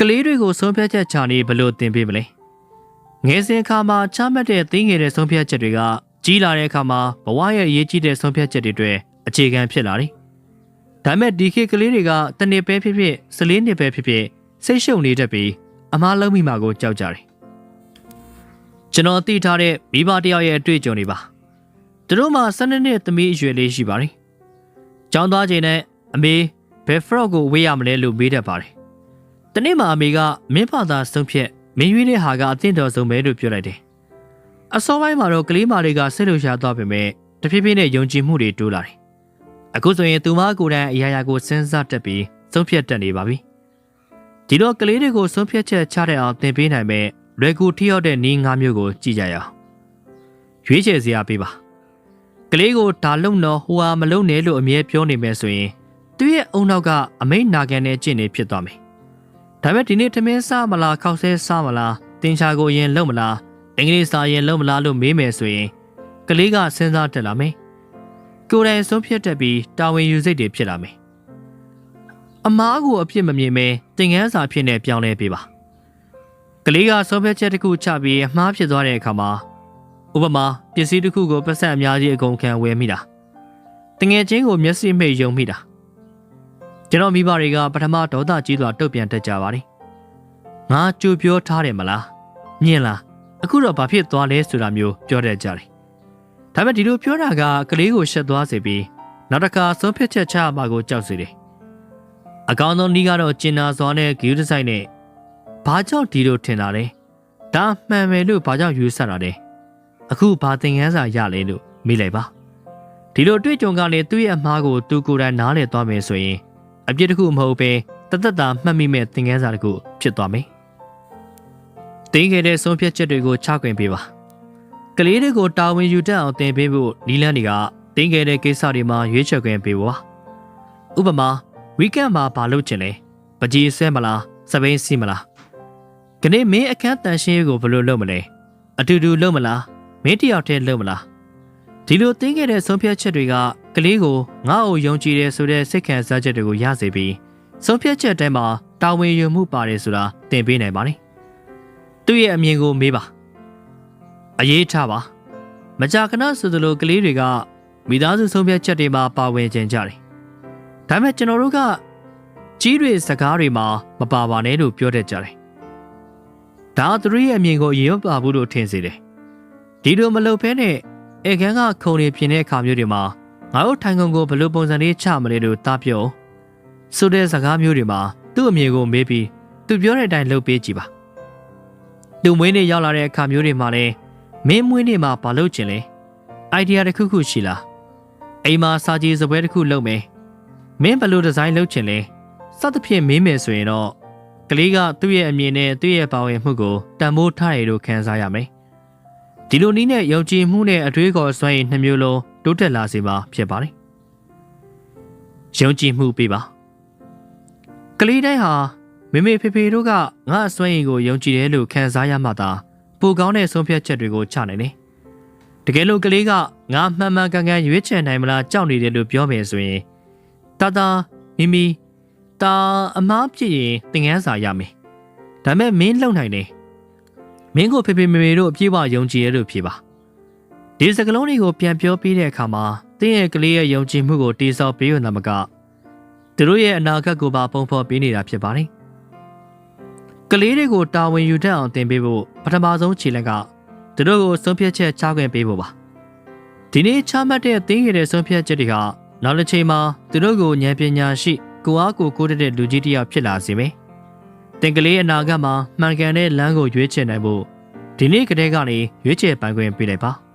ကလေးတွေကိုဆုံးဖြတ်ချက်ချနေဘလို့သင်ပေးမလဲငယ်စဉ်အခါမှာချမှတ်တဲ့သိငယ်တဲ့ဆုံးဖြတ်ချက်တွေကကြီးလာတဲ့အခါမှာဘဝရဲ့အရေးကြီးတဲ့ဆုံးဖြတ်ချက်တွေအတွက်အခြေခံဖြစ်လာတယ်ဒါပေမဲ့ဒီခေတ်ကလေးတွေကတနေ့ပဲဖြစ်ဖြစ်၁၄နှစ်ပဲဖြစ်ဖြစ်စိတ်ရှုပ်နေတတ်ပြီးအမားလုံးမိမှာကိုကြောက်ကြတယ်ကျွန်တော်သိထားတဲ့မိဘတယောက်ရဲ့အတွေ့အကြုံတွေပါသူတို့မှာ၁၂နှစ်သမီးအရွယ်လေးရှိပါတယ်ကျောင်းသွားချိန်နဲ့အမေဘယ်ဖရော့ကိုဝေးရမလဲလို့မေးတတ်ပါတယ်။ တနေ့မှအမေကမင်းဖသာဆုံးဖြတ်မင်းရွေးတဲ့ဟာကအသင့်တော်ဆုံးပဲလို့ပြောလိုက်တယ်။အစောပိုင်းမှာတော့ကလေးမလေးကစိတ်လှုပ်ရှားသွားပေမဲ့တဖြည်းဖြည်းနဲ့ယုံကြည်မှုတွေတိုးလာတယ်။အခုဆိုရင်သူမကိုယ်တိုင်အရာရာကိုစဉ်းစားတတ်ပြီးဆုံးဖြတ်တတ်နေပါပြီ။ဒီတော့ကလေးတွေကိုဆုံးဖြတ်ချက်ချတဲ့အောင်သင်ပေးနိုင်မဲ့လွယ်ကူထိရောက်တဲ့နည်းငါးမျိုးကိုကြည့်ကြရအောင်။ရွေးချယ်စရာပေးပါ။ကလေးကိုဒါလုံတော့ဟိုဟာမလုံနဲ့လို့အမြဲပြောနေမယ်ဆိုရင်သူ့ရဲ့အုံနောက်ကအမိတ်နာခံတဲ့ကျင့်နေဖြစ်သွားမယ်။ ဒါပေမဲ့ဒီနေ့ထမင်းစားမလားခောက်ဆဲစားမလားတင်ချာကိုရင်လုံမလားအင်္ဂလိပ်စာရင်လုံမလားလို့မေးမယ်ဆိုရင်ကလေးကစဉ်းစားတက်လာမယ်။ကိုယ်တိုင်ဆုံးဖြတ်တတ်ပြီးတာဝန်ယူစိတ်တွေဖြစ်လာမယ်။အမားကိုအပြစ်မမြင်မဲတင်ငန်းစာဖြစ်နေပြောင်းလဲပေးပါ။ကလေးကဆုံးဖြတ်ချက်တစ်ခုချပြီးအမှားဖြစ်သွားတဲ့အခါမှာဥပမာပစ္စည်းတစ်ခုကိုပတ်စံအများကြီးအကုန်ခံဝယ်မိတာ။တငယ်ချင်းကိုမျက်စိမိတ်ယုံမိတာ။ ကျွန်တော်မိဘတွေကပထမဒေါသကြီးစွာတုတ်ပြန်တက်ကြပါတယ်။ငါကြိုပြောထားတယ်မလား။မြင်လား။အခုတော့ဘာဖြစ်သွားလဲဆိုတာမျိုးပြောတတ်ကြတယ်။ဒါပေမဲ့ဒီလိုပြောတာကကလေးကိုရှက်သွားစေပြီးနောက်တစ်ခါဆုံးဖြတ်ချက်ချမှာကိုကြောက်စေတယ်။အကောင်းဆုံးနည်းကတော့ကျင်နာစွာနဲ့ဂီယူဒီဇိုင်းနဲ့ဘာကြောင့်ဒီလိုထင်တာလဲ။ဒါမှန်မယ်လို့ဘာကြောင့်ယူဆတာလဲ။အခုဘာသင်ခန်းစာရလဲလို့မေးလိုက်ပါ။ဒီလိုတွေ့ကြုံကလည်းသူ့ရဲ့အမှားကိုသူကိုယ်တိုင်နားလည်သွားမယ်ဆိုရင် အပြစ်တစ်ခုမဟုတ်ပဲတသက်တာမှတ်မိမဲ့သင်ခန်းစာတစ်ခုဖြစ်သွားမယ်။တင်းခဲ့တဲ့ဆုံးဖြတ်ချက်တွေကိုချခွင့်ပေးပါ။ကလေးတွေကိုတာဝန်ယူတတ်အောင်သင်ပေးဖို့နီလန်းတွေကတင်းခဲ့တဲ့ကိစ္စတွေမှာရွေးချယ်ခွင့်ပေးပါ။ဥပမာဝီကန့်မှာဘာလုပ်ချင်လဲ။ပကြီးဆဲမလား။စပိန်စီမလား။ကနေ့မင်းအခန်းတန်ရှင်းရေးကိုဘယ်လိုလုပ်မလဲ။အတူတူလုပ်မလား။မင်းတယောက်တည်းလုပ်မလား။ဒီလိုတင်းခဲ့တဲ့ဆုံးဖြတ်ချက်တွေက ကလေးကိုငါ့ကိုယုံကြည်တယ်ဆိုတဲ့စိတ်ခံစားချက်တွေကိုရစေပြီးဆုံးဖြတ်ချက်တိုင်းမှာတာဝန်ယူမှုပါတယ်ဆိုတာသင်ပေးနိုင်ပါတယ်။သူ့ရဲ့အမြင်ကိုမေးပါ။အရေးထားပါ။မကြာခဏဆိုသလိုကလေးတွေကမိသားစုဆုံးဖြတ်ချက်တွေမှာပါဝင်ကြကြတယ်။ဒါပေမဲ့ကျွန်တော်တို့ကကြီးတွေစကားတွေမှာမပါပါနဲ့လို့ပြောတတ်ကြတယ်။ဒါသူတို့ရဲ့အမြင်ကိုရေမပါဘူးလို့ထင်စေတယ်။ဒီလိုမလုပ်ဘဲနဲ့ဧကန်ကခုံနေပြင်းတဲ့အခါမျိုးတွေမှာ ငါတို့ထိုင်ကုန်ကိုဘယ်လိုပုံစံလေးချမလဲလို့တားပြောဆိုတဲ့စကားမျိုးတွေမှာသူ့အမြင်ကိုမေးပြီးသူပြောတဲ့အတိုင်းလုပ်ပေးကြည့်ပါသူမွေးနေ့ရောက်လာတဲ့အခါမျိုးတွေမှာလည်းမင်းမွေးနေ့မှာဘာလုပ်ချင်လဲအိုင်ဒီယာတစ်ခုခုရှိလားအိမ်မှာစာကြည့်စပွဲတစ်ခုလုပ်မယ်မင်းဘယ်လိုဒီဇိုင်းလုပ်ချင်လဲစသဖြင့်မေးမယ်ဆိုရင်တော့ကလေးကသူ့ရဲ့အမြင်နဲ့သူ့ရဲ့ပါဝင်မှုကိုတန်ဖိုးထားရလို့ခံစားရမယ်ဒီလိုနည်းနဲ့ယုံကြည်မှုနဲ့အတွေးခေါ်စွမ်းရည်နှမျိုးလုံး တိုးတက်လာစေမှာဖြစ်ပါတယ်။ယုံကြည်မှုပေးပါ။ကလေးတိုင်းဟာမေမေဖေဖေတို့ကငါအစွမ်းရည်ကိုယုံကြည်တယ်လို့ခံစားရမှသာပိုကောင်းတဲ့ဆုံးဖြတ်ချက်တွေကိုချနိုင်တယ်။တကယ်လို့ကလေးကငါမှန်မှန်ကန်ကန်ရွေးချယ်နိုင်မလားကြောက်နေတယ်လို့ပြောမယ်ဆိုရင်တာတာမိမိတာအမားဖြစ်ရင်သင်ငန်းစာရမယ်။ဒါပေမဲ့မင်းလုံနိုင်တယ်။မင်းကိုဖေဖေမေမေတို့အပြည့်အဝယုံကြည်ရလို့ဖြေပါ။ ဒီစကလုံးတွေကိုပြန်ပြောပြတဲ့အခါမှာတင်းရဲ့ကလေးရဲ့ယုံကြည်မှုကိုတိဆောက်ပေးရတာမကသူတို့ရဲ့အနာဂတ်ကိုပါပုံဖော်ပေးနေတာဖြစ်ပါတယ်။ကလေးတွေကိုတာဝန်ယူတတ်အောင်တင်ပေးဖို့ပထမဆုံးခြေလက်ကသူတို့ကိုဆုံးဖြတ်ချက်ချခွင့်ပေးဖို့ပါ။ဒီနေ့ချမှတ်တဲ့တင်းရတဲ့ဆုံးဖြတ်ချက်တွေကနောက်တစ်ချိန်မှာသူတို့ကိုဉာဏ်ပညာရှိကိုအားကိုကိုးတဲ့လူကြီးတစ်ယောက်ဖြစ်လာစေမယ်။တင်ကလေးအနာဂတ်မှာမှန်ကန်တဲ့လမ်းကိုရွေးချယ်နိုင်ဖို့ဒီနေ့ကတည်းကနေရွေးချယ်ပိုင်ခွင့်ပေးလိုက်ပါ။